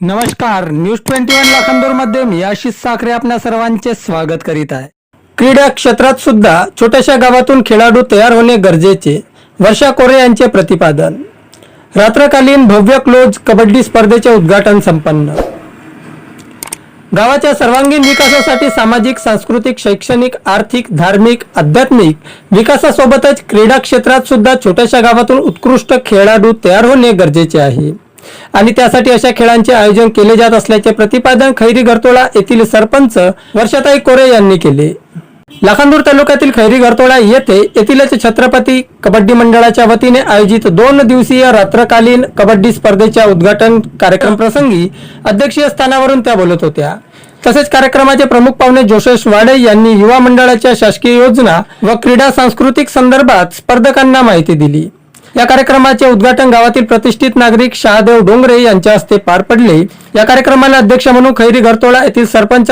नमस्कार news twenty one लाखांदूरमध्ये मी आशिष साखरे आपल्या सर्वांचे स्वागत करीत आहे. क्रीडा क्षेत्रात सुद्धा छोट्याशा गावातून खेळाडू तयार होणे गरजेचे वर्षा कोरे यांचे प्रतिपादन. रात्रकालीन भव्य क्लोज कबड्डी स्पर्धेचे उद्घाटन संपन्न. गावाच्या सर्वांगीण विकासासाठी सामाजिक सांस्कृतिक शैक्षणिक आर्थिक धार्मिक आध्यात्मिक विकासासोबतच क्रीडा क्षेत्रात सुद्धा छोट्याशा गावातून उत्कृष्ट खेळाडू तयार होणे गरजेचे आहे. आणि त्यासाठी अशा खेळांचे आयोजन केले जात असल्याचे प्रतिपादन खैरी घरतोळा येथील सरपंच वर्षाताई कोरे यांनी केले. लाखांदूर तालुक्यातील खैरी घरतोळा येथे येथीलच छत्रपती कबड्डी मंडळाच्या वतीने आयोजित दोन दिवसीय रात्रकालीन कबड्डी स्पर्धेच्या उद्घाटन कार्यक्रम प्रसंगी अध्यक्षीय स्थानावरून त्या बोलत होत्या. तसेच कार्यक्रमाचे प्रमुख पाहुणे जोशेश वाडे यांनी युवा मंडळाच्या शासकीय योजना व क्रीडा सांस्कृतिक संदर्भात स्पर्धकांना माहिती दिली. या कार्यक्रमाचे उद्घाटन गावातील प्रतिष्ठित नागरिक शहादेव डोंगरे यांच्या हस्ते पार पडले. या कार्यक्रमाला अध्यक्ष म्हणून खैरी घरतोळा येथील सरपंच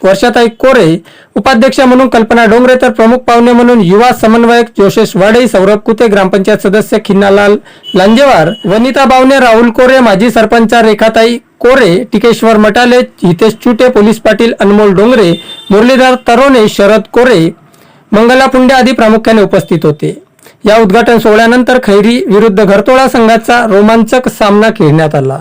वर्षाताई कोरे उपाध्यक्ष म्हणून कल्पना डोंगरे तर प्रमुख पाहुणे म्हणून युवा समन्वयक जोशेश वाडे सौरभ कुते ग्रामपंचायत सदस्य खिन्नालाल लांजेवार वनिता बावने राहुल कोरे माजी सरपंच रेखाताई कोरे टिकेश्वर मटाले हितेश चुटे पोलीस पाटील अनमोल डोंगरे मुरलीधर तरोने शरद कोरे मंगला पुंडे आदी प्रामुख्याने उपस्थित होते. या उद्घाटन सोहळ्यानंतर खैरी विरुद्ध घरतोळा संघाचा रोमांचक सामना खेळण्यात आला.